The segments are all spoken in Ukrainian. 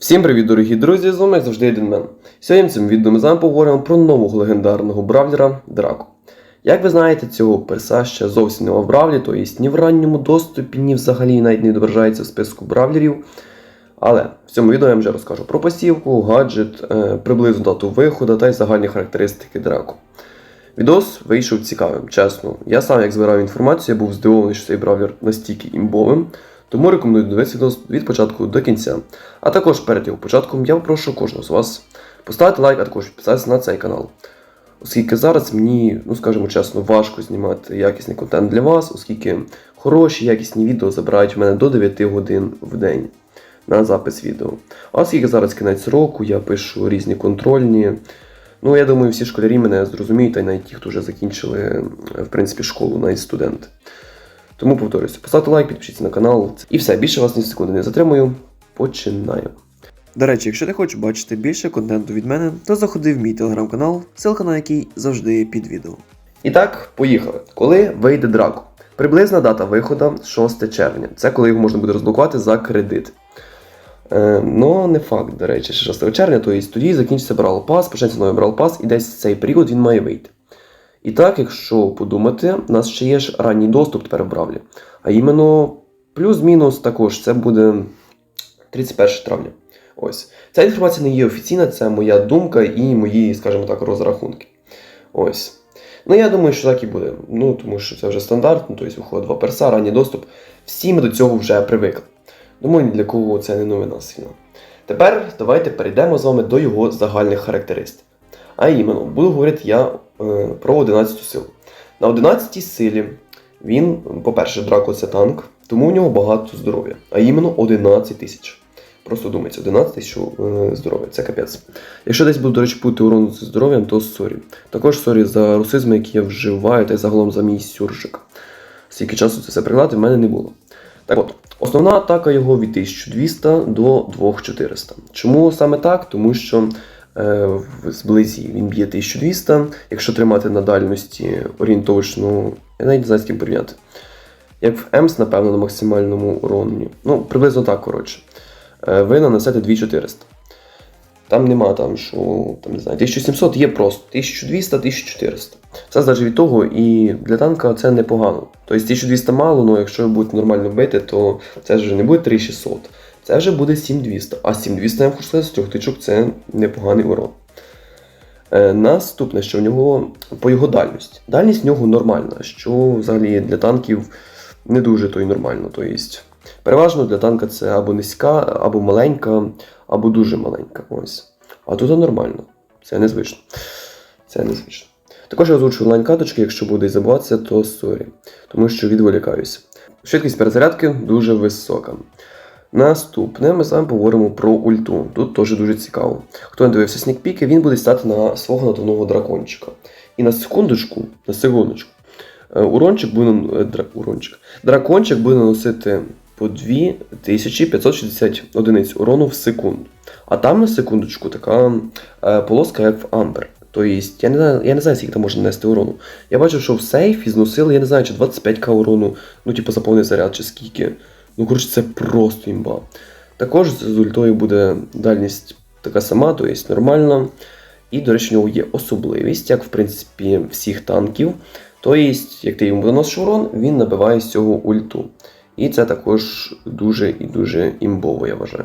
Всім привіт, дорогі друзі! З вами як завжди один мен. Сьогодні в цьому відео ми з вами поговоримо про нового легендарного бравлера Драко. Як ви знаєте, цього перса ще зовсім нема в бравлі, то є ні в ранньому доступі, ні взагалі навіть не відображається в списку бравлерів. Але в цьому відео я вже розкажу про посівку, гаджет, е, приблизну дату виходу та й загальні характеристики Драко. Відос вийшов цікавим, чесно. Я сам як збирав інформацію, я був здивований, що цей бравлер настільки імбовим. Тому рекомендую дивитися відео від початку до кінця. А також перед його початком я попрошу кожного з вас поставити лайк, а також підписатися на цей канал. Оскільки зараз мені, ну скажімо чесно, важко знімати якісний контент для вас, оскільки хороші якісні відео забирають в мене до 9 годин в день на запис відео. А оскільки зараз кінець року, я пишу різні контрольні. Ну, я думаю, всі школярі мене зрозуміють, та й навіть ті, хто вже закінчили в принципі, школу, навіть студенти. Тому повторюся, поставте лайк, підпишіться на канал. І все, більше вас ні секунди не затримую. Починаємо. До речі, якщо ти хочеш бачити більше контенту від мене, то заходи в мій телеграм-канал, ссылка на який завжди під відео. І так, поїхали. Коли вийде драко? Приблизна дата виходу 6 червня. Це коли його можна буде розблокувати за кредит. Е, ну, не факт, до речі, 6 червня, то є тоді закінчиться Brawl Pass, почнеться новий Brawl Pass, і десь в цей період він має вийти. І так, якщо подумати, у нас ще є ж ранній доступ тепер в Бравлі. А іменно плюс-мінус також це буде 31 травня. Ось. Ця інформація не є офіційна, це моя думка і мої, скажімо так, розрахунки. Ось. Ну, я думаю, що так і буде. Ну, тому що це вже стандартно, тобто виходить два перса, ранній доступ. Всі ми до цього вже привикли. Думаю, ні для кого це не новина сильно. Тепер давайте перейдемо з вами до його загальних характеристик. А іменно, буду говорити я про 11 силу. На 11 силі він, по-перше, Драко це танк, тому у нього багато здоров'я. А іменно 11 тисяч. Просто думається, 11 тисяч е, здоров'я, це капець. Якщо десь буду, до речі, пути урон зі здоров'ям, то сорі. Також сорі за русизми, які я вживаю, та й загалом за мій сюржик. Скільки часу це все прикладати, в мене не було. Так от, основна атака його від 1200 до 2400. Чому саме так? Тому що е, зблизі він б'є 1200, якщо тримати на дальності орієнтовочну, я навіть не знаю, з ким порівняти. Як в Емс, напевно, на максимальному уроні. Ну, приблизно так, коротше. Е, ви нанесете 2400. Там нема там, що там, не знаю, 1700 є просто 1200, 1400. Це залежить від того, і для танка це непогано. Тобто 1200 мало, але якщо ви будете нормально бити, то це вже не буде 3600. Це вже буде 7200. А 7200, я хочу з трьох тичок це непоганий урон. Е, наступне, що в нього по його дальності. Дальність в нього нормальна, що взагалі для танків не дуже то й нормально. Тобто, переважно для танка це або низька, або маленька, або дуже маленька. Ось. А тут нормально. Це незвично. Це незвично. Також я озвучу онлайн-каточки, якщо буде забуватися, то сорі. Тому що відволікаюся. Швидкість перезарядки дуже висока. Наступне ми з вами поговоримо про ульту. Тут теж дуже цікаво. Хто не дивився снікпіки, він буде стати на свого надувного дракончика. І на секундочку, на секундочку, е, урончик буде е, дра, урончик. Дракончик буде наносити по 2560 одиниць урону в секунду. А там на секундочку така е, полоска, як в Амбер. Тобто, я не знаю, я не знаю, скільки там можна нести урону. Я бачив, що в сейфі зносили, я не знаю, чи 25к урону, ну, типу, за повний заряд, чи скільки. Ну, коротше, це просто імба. Також з ультою буде дальність така сама, тобто нормальна. І, до речі, у нього є особливість, як в принципі всіх танків. Тобто, як ти йому доносиш урон, він набиває з цього ульту. І це також дуже і дуже імбово, я вважаю.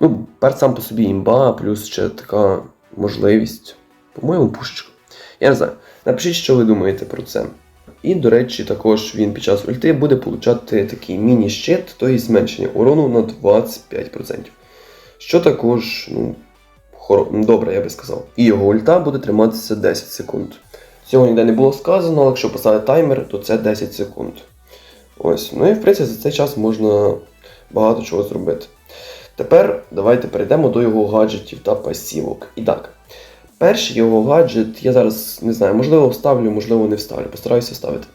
Ну, перед сам по собі імба, плюс ще така можливість. По-моєму, пушечка. Я не знаю. Напишіть, що ви думаєте про це. І, до речі, також він під час ульти буде получати такий міні-щит, тобто зменшення урону на 25%. Що також, ну, хоро... добре, я би сказав. І його ульта буде триматися 10 секунд. Цього ніде не було сказано, але якщо поставити таймер, то це 10 секунд. Ось. Ну і в принципі за цей час можна багато чого зробити. Тепер давайте перейдемо до його гаджетів та пасівок. І так, перший його гаджет, я зараз не знаю, можливо вставлю, можливо не вставлю, постараюся вставити.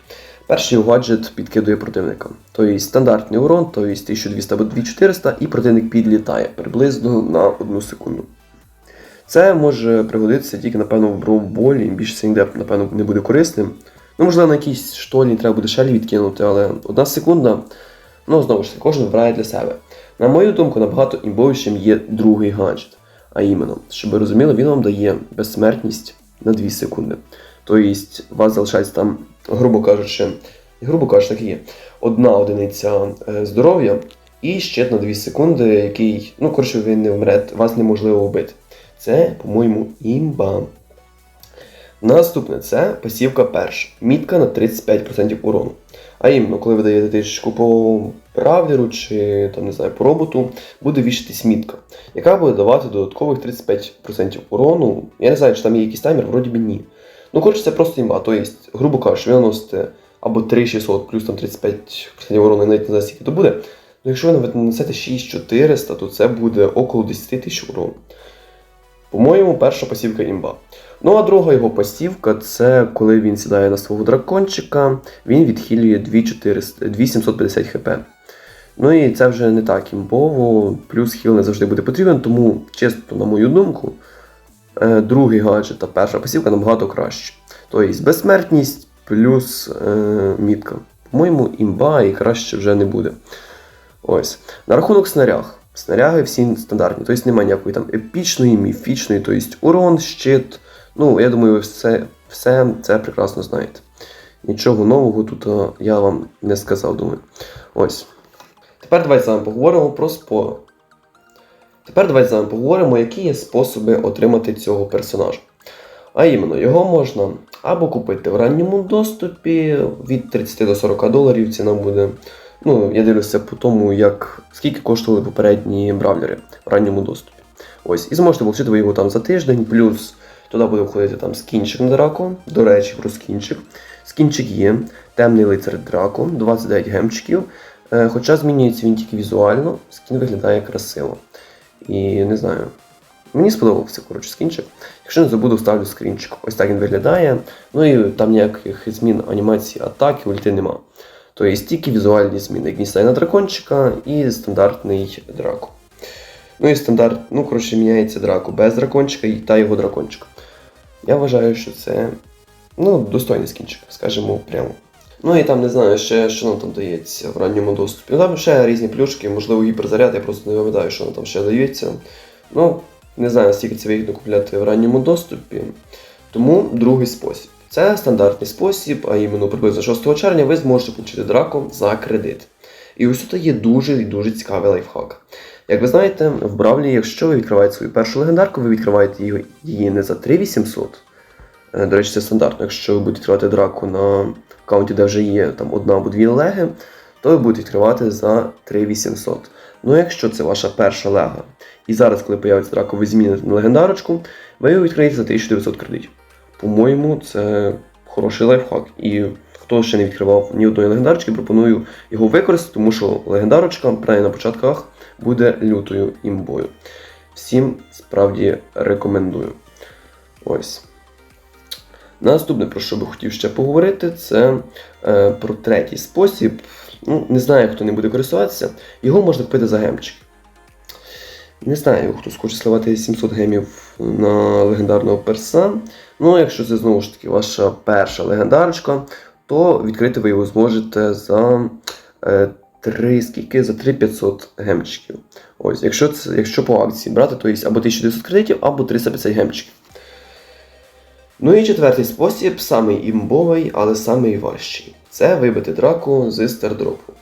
Перший його гаджет підкидує противника. Тобто стандартний урон, тобто 1200 або 2400, і противник підлітає приблизно на 1 секунду. Це може пригодитися тільки, напевно, в бровболі, більше це ніде, напевно, не буде корисним. Ну, можливо, на якійсь штольні треба буде шелі відкинути, але одна секунда Ну, знову ж таки, кожен вибирає для себе. На мою думку, набагато імбовішим є другий гаджет. А іменно, щоб ви розуміли, він вам дає безсмертність на 2 секунди. Тобто, у вас залишається там, грубо кажучи, грубо кажучи, так і є, одна одиниця е, здоров'я і щит на 2 секунди, який, ну, коротше, ви не вмрете, вас неможливо вбити. Це, по-моєму, імба. Наступне це пасівка перша. Мітка на 35% урону. А іменно, коли ви даєте тисячку по бравлеру чи там, не знаю, по роботу, буде вішатись мітка, яка буде давати додаткових 35% урону. Я не знаю, чи там є якийсь таймер, вроді би ні. Ну, коротше, це просто імба. Тобто, грубо кажучи, ви наносите або 3600 плюс там 35% урону, навіть не знаю, скільки то буде. Ну, якщо ви нанесете 6400, то це буде около 10 тисяч урону. По-моєму, перша пасівка імба. Ну а друга його пасівка це коли він сідає на свого дракончика, він відхилює 2400 2750 хп. Ну і це вже не так імбово, плюс хіл не завжди буде потрібен, тому, чесно, на мою думку, е, другий гаджет та перша пасівка набагато краще. Тобто безсмертність плюс е, мітка. По-моєму, імба і краще вже не буде. Ось. На рахунок снаряг. Снаряги всі стандартні, тобто немає ніякої там епічної, міфічної, тобто урон, щит. Ну, я думаю, ви все, все це прекрасно знаєте. Нічого нового тут я вам не сказав, думаю. Ось. Тепер давайте з вами поговоримо про спо. Тепер давайте з вами поговоримо, які є способи отримати цього персонажа. А іменно, його можна або купити в ранньому доступі від 30 до 40 доларів ціна буде. Ну, я дивлюся по тому, як скільки коштували попередні бравлери в ранньому доступі. Ось, і зможете отримати ви його там за тиждень, плюс туди буде входити там скінчик на драко. До речі, про скінчик. Скінчик є, темний лицар драко, 29 гемчиків. Е, Хоча змінюється він тільки візуально, скін виглядає красиво. І не знаю. Мені сподобався коротше, скінчик. Якщо не забуду, вставлю скрінчик. Ось так він виглядає. Ну і там ніяких змін анімації атаки, ульти нема. Тобто тільки візуальні зміни, як він на дракончика і стандартний драко. Ну і стандарт, ну, коротше, міняється драко без дракончика та його дракончика. Я вважаю, що це ну, достойний скінчик, скажімо прямо. Ну і там не знаю, ще що нам там дається в ранньому доступі. Ну там ще різні плюшки, можливо, гіперзаряд, я просто не пам'ятаю, що нам там ще дається. Ну, не знаю, наскільки це вигідно купляти в ранньому доступі. Тому другий спосіб. Це стандартний спосіб, а іменно приблизно 6 червня ви зможете отримати драко за кредит. І ось тут є дуже і дуже цікавий лайфхак. Як ви знаєте, в Бравлі, якщо ви відкриваєте свою першу легендарку, ви відкриваєте її не за 3800. Е, До речі, це стандартно. Якщо ви будете відкривати драку на аккаунті, де вже є там одна або дві леги, то ви будете відкривати за 3800. Ну, якщо це ваша перша лега, і зараз, коли появиться драка, ви зміните на легендарочку, ви його відкриєте за 1900 кредитів. По-моєму, це хороший лайфхак. І хто ще не відкривав ні одної легендарочки, пропоную його використати, тому що легендарочка, принаймні на початках, буде лютою імбою. Всім справді рекомендую. Ось. Наступне, про що би хотів ще поговорити, це е, про третій спосіб. Ну, не знаю, хто не буде користуватися. Його можна купити за гемчик. Не знаю, хто схоче сливати 700 гемів на легендарного перса. Ну, якщо це знову ж таки ваша перша легендарочка, то відкрити ви його зможете за е, 3, скільки? За 3500 гемчиків. Ось, якщо, це, якщо по акції брати, то є або 1900 кредитів, або 350 гемчиків. Ну і четвертий спосіб, самий імбовий, але самий важчий. Це вибити драку з стардропу.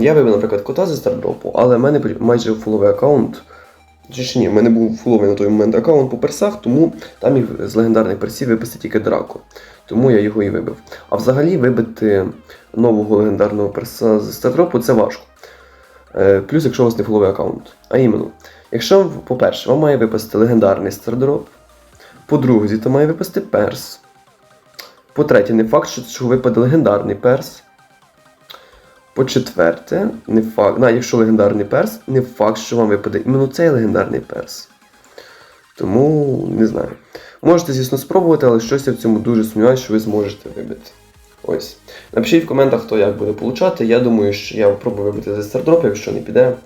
Я вибив, наприклад, кота зі стардропу, але в мене майже фуловий аккаунт. Чи ж ні, в мене був фуловий на той момент аккаунт по персах, тому там їх з легендарних персів виписати тільки драку. Тому я його і вибив. А взагалі вибити нового легендарного перса з стардропу це важко. Е, Плюс, якщо у вас не фуловий аккаунт. А іменно, якщо, по-перше, вам має випасти легендарний стардроп, по-друге, звідти має випасти перс. По-третє, не факт, що, випаде легендарний перс. По-четверте, не факт. На, якщо легендарний перс, не факт, що вам випаде іменно цей легендарний перс. Тому не знаю. Можете, звісно, спробувати, але щось я в цьому дуже сумніваюся, що ви зможете вибити. Ось. Напишіть в коментах, хто як буде получати. Я думаю, що я спробую вибити за стардроп, якщо не піде.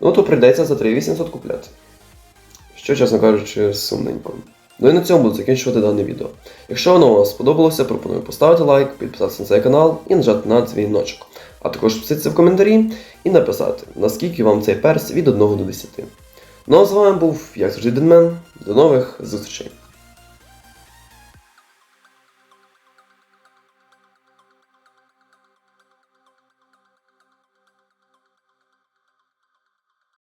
Ну, то прийдеться за 3800 купляти. Що, чесно кажучи, сумненько. Ну і на цьому буду закінчувати дане відео. Якщо воно вам сподобалося, пропоную поставити лайк, підписатися на цей канал і нажати на дзвіночок. А також писати в коментарі і написати, наскільки вам цей перс від 1 до 10. Ну а з вами був, як завжди, Денмен. До нових зустрічей!